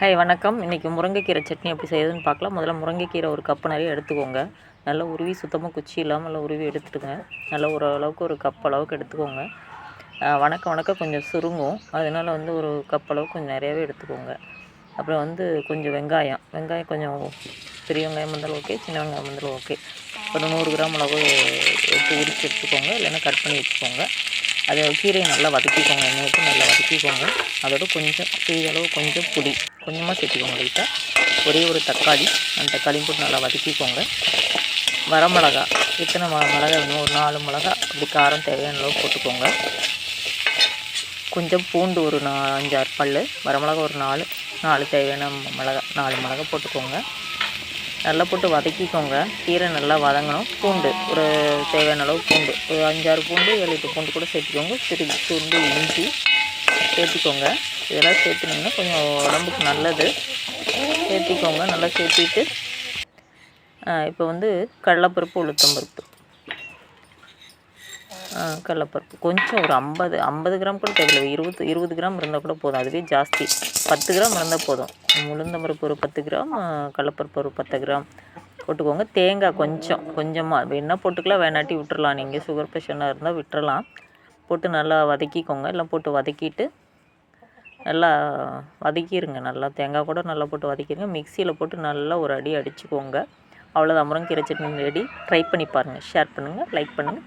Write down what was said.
Hi வணக்கம். இன்றைக்கி முருங்கைக்கீரை சட்னி எப்படி செய்யுதுன்னு பார்க்கலாம். முதல்ல முருங்கைக்கீரை ஒரு கப்பு நிறைய எடுத்துக்கோங்க. நல்லா உருவி சுத்தமாக குச்சி இல்லாமல் நல்லா உருவி எடுத்துடுங்க. நல்லா ஓரளவுக்கு ஒரு கப் அளவுக்கு எடுத்துக்கோங்க. வணக்கம் வணக்க கொஞ்சம் சுருங்கும். அதனால் வந்து ஒரு கப் அளவுக்கு கொஞ்சம் நிறையாவே எடுத்துக்கோங்க. அப்புறம் வந்து கொஞ்சம் வெங்காயம். வெங்காயம் கொஞ்சம் பெரிய வெங்காயம் இருந்தாலும் ஓகே சின்ன வெங்காயம் இருந்தாலும் ஓகே ஒரு நூறு கிராம் அளவு எடுத்து உரித்து எடுத்துக்கோங்க. இல்லைன்னா கட் பண்ணி வச்சுக்கோங்க. அதை கீரையை நல்லா வதக்கிக்கோங்க எண்ணெய் விட்டு நல்லா வதக்கிக்கோங்க. அதோட கொஞ்சம் சிறிதளவு கொஞ்சம் புளி கொஞ்சமாக சேர்த்துக்கோங்க லைட்டாக ஒரே ஒரு தக்காளி அந்த தக்காளியும் போட்டு நல்லா வதக்கிக்கோங்க. வரமிளகா எத்தனை மிளகா வேணும் ஒரு நாலு மிளகா அப்படி காரம் தேவையான அளவு போட்டுக்கோங்க. கொஞ்சம் பூண்டு ஒரு நா அஞ்சாறு பல் வரமிளகா ஒரு நாலு நாலு தேவையான மிளகா நாலு மிளகா போட்டுக்கோங்க. நல்லா போட்டு வதக்கிக்கோங்க. கீரை நல்லா வதங்கணும். பூண்டு ஒரு தேவையான அளவு பூண்டு. ஒரு அஞ்சாறு பூண்டு ஏழு எட்டு பூண்டு கூட சேர்த்துக்கோங்க. சிறிது பூண்டு இஞ்சி சேர்த்துக்கோங்க. இதெல்லாம் சேர்த்துனீங்கன்னா கொஞ்சம் உடம்புக்கு நல்லது. சேர்த்திக்கோங்க. நல்லா சேர்த்திட்டு இப்போ வந்து கடலைப்பருப்பு உளுத்தம்பருப்பு. கடலப்பருப்பு கடலைப்பருப்பு. கொஞ்சம் ஒரு ஐம்பது ஐம்பது கிராம் கூட தேவையில்லை. இருபது இருபது கிராம் இருந்தால் கூட போதும். அதுவே ஜாஸ்தி. பத்து கிராம் இருந்தால் போதும். உளுந்தம்பருப்பு ஒரு பத்து கிராம் கடலப்பருப்பு ஒரு பத்து கிராம். போட்டுக்கோங்க. தேங்காய் கொஞ்சம் கொஞ்சமாக வேணால் போட்டுக்கலாம் வேணாட்டி விட்டுறலாம். நீங்கள் சுகர் பேஷண்டாக இருந்தால் விட்டுறலாம். போட்டு நல்லா வதக்கிக்கோங்க. எல்லாம் போட்டு வதக்கிட்டு நல்லா வதக்கிடுங்க நல்லா தேங்காய் கூட நல்லா போட்டு வதக்கிடுங்க மிக்சியில் போட்டு நல்லா ஒரு அடி அடிச்சுக்கோங்க. அவ்வளோதான் முருங்கீரை சட்னி ரெடி ட்ரை பண்ணி பாருங்கள் ஷேர் பண்ணுங்கள் லைக் பண்ணுங்கள்